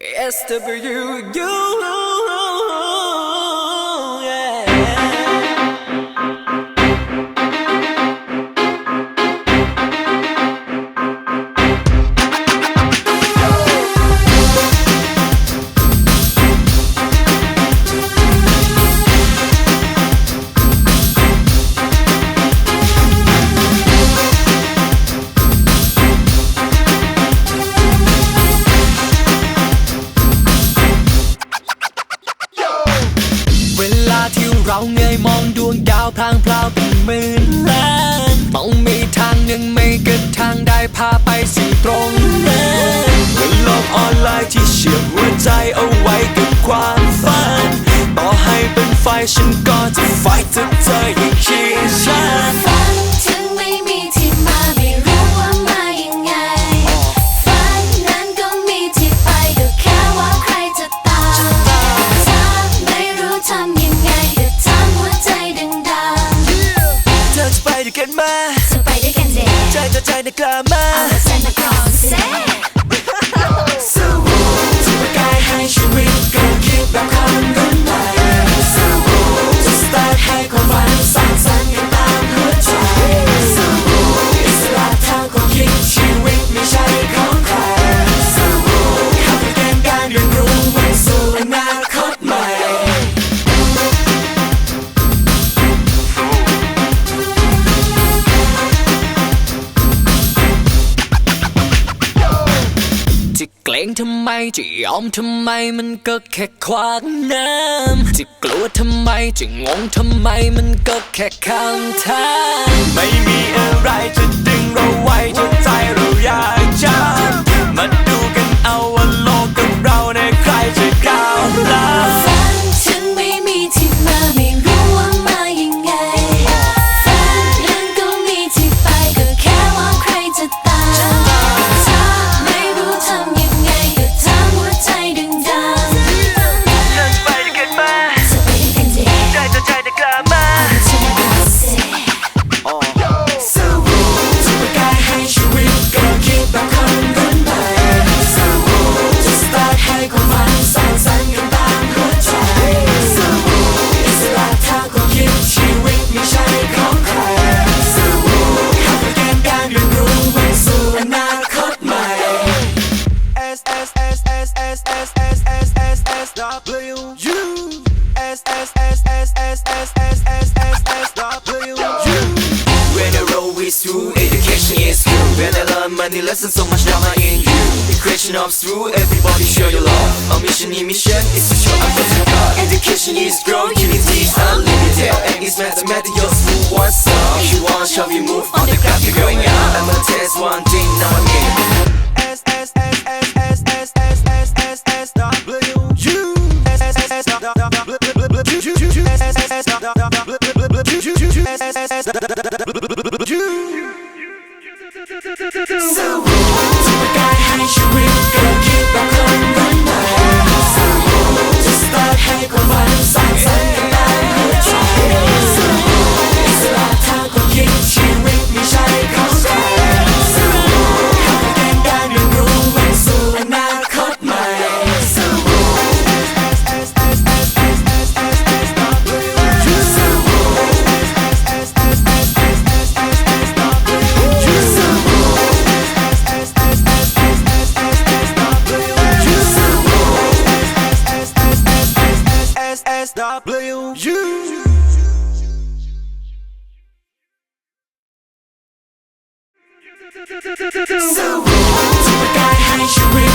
SWU. เราไงมองดวงดาวพลางพลาวเป็นหมื่นล้านมองมีทางหนึ่งไม่เกิดทางได้พาไปสิ่ตรงนั้น the club, man. ทำไมจะยอมทำไมมันก็แค่ควากน้ำจะกลัวทำไมจะงงทำไมมันก็แค่ข้างทางไม่มีอะไรจะดึงเราไว้จนใจเรายา through Education is cool. When I learn many lessons so much drama in you. The creation comes through Everybody show your love. Our mission in mission is to show our personal Education is growing Unity is unlimited. And it's mathematics your school wants one If you want shall we move on the to So we a guy high street.